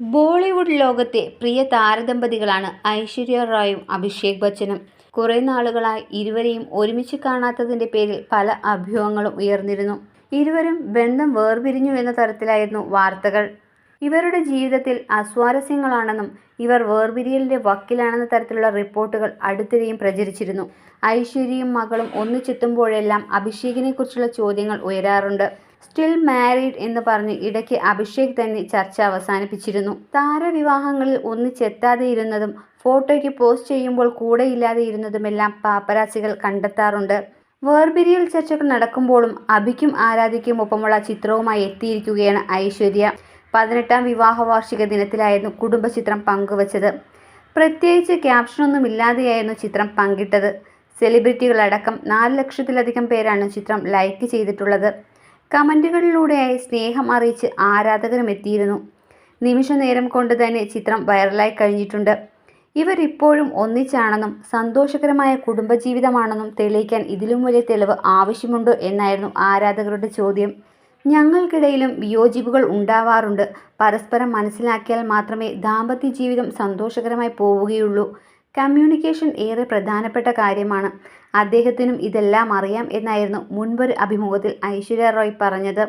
ബോളിവുഡ് ലോകത്തെ പ്രിയ താരദമ്പതികളാണ് ഐശ്വര്യ റായും അഭിഷേക് ബച്ചനും. കുറേ നാളുകളായി ഇരുവരെയും ഒരുമിച്ച് കാണാത്തതിന്റെ പേരിൽ പല അഭ്യൂഹങ്ങളും ഉയർന്നിരുന്നു. ഇരുവരും ബന്ധം വേർപിരിഞ്ഞു എന്ന തരത്തിലായിരുന്നു വാർത്തകൾ. ഇവരുടെ ജീവിതത്തിൽ അസ്വാരസ്യങ്ങളാണെന്നും ഇവർ വേർപിരിയലിന്റെ വക്കിലാണെന്ന തരത്തിലുള്ള റിപ്പോർട്ടുകൾ അടുത്തിടെയും പ്രചരിച്ചിരുന്നു. ഐശ്വര്യയും മകളും ഒന്നിച്ചെത്തുമ്പോഴെല്ലാം അഭിഷേകിനെക്കുറിച്ചുള്ള ചോദ്യങ്ങൾ ഉയരാറുണ്ട്. സ്റ്റിൽ മാരീഡ് എന്ന് പറഞ്ഞ് ഇടയ്ക്ക് അഭിഷേക് തന്നെ ചർച്ച അവസാനിപ്പിച്ചിരുന്നു. താരവിവാഹങ്ങളിൽ ഒന്നിച്ചെത്താതെ ഇരുന്നതും ഫോട്ടോയ്ക്ക് പോസ്റ്റ് ചെയ്യുമ്പോൾ കൂടെ ഇല്ലാതെ കൂടെയില്ലാതെയിരുന്നതുമെല്ലാം പാപ്പരാസികൾ കണ്ടെത്താറുണ്ട്. വേർപിരിയൽ ചർച്ചകൾ നടക്കുമ്പോഴും അഭിക്കും ആരാധിക്കും ഒപ്പമുള്ള ചിത്രവുമായി എത്തിയിരിക്കുകയാണ് ഐശ്വര്യ. പതിനെട്ടാം വിവാഹ വാർഷിക ദിനത്തിലായിരുന്നു കുടുംബചിത്രം പങ്കുവച്ചത്. പ്രത്യേകിച്ച് ക്യാപ്ഷനൊന്നും ഇല്ലാതെയായിരുന്നു ചിത്രം പങ്കിട്ടത്. സെലിബ്രിറ്റികളടക്കം നാല് ലക്ഷത്തിലധികം പേരാണ് ചിത്രം ലൈക്ക് ചെയ്തിട്ടുള്ളത്. കമന്റുകളിലൂടെയായി സ്നേഹം അറിയിച്ച് ആരാധകരും എത്തിയിരുന്നു നിമിഷ നേരം കൊണ്ട് തന്നെ ചിത്രം വൈറലായി കഴിഞ്ഞിട്ടുണ്ട് ഇവരിപ്പോഴും ഒന്നിച്ചാണെന്നും സന്തോഷകരമായ കുടുംബജീവിതമാണെന്നും തെളിയിക്കാൻ ഇതിലും വലിയ തെളിവ് ആവശ്യമുണ്ടോ എന്നായിരുന്നു ആരാധകരുടെ ചോദ്യം. ഞങ്ങൾക്കിടയിലും വിയോജിപ്പുകൾ ഉണ്ടാവാറുണ്ട്. പരസ്പരം മനസ്സിലാക്കിയാൽ മാത്രമേ ദാമ്പത്യ ജീവിതം സന്തോഷകരമായി പോവുകയുള്ളൂ. കമ്മ്യൂണിക്കേഷൻ ഏറെ പ്രധാനപ്പെട്ട കാര്യമാണ്. അദ്ദേഹത്തിനും ഇതെല്ലാം അറിയാം എന്നായിരുന്നു മുൻപൊരു അഭിമുഖത്തിൽ ഐശ്വര്യ റോയ് പറഞ്ഞത്.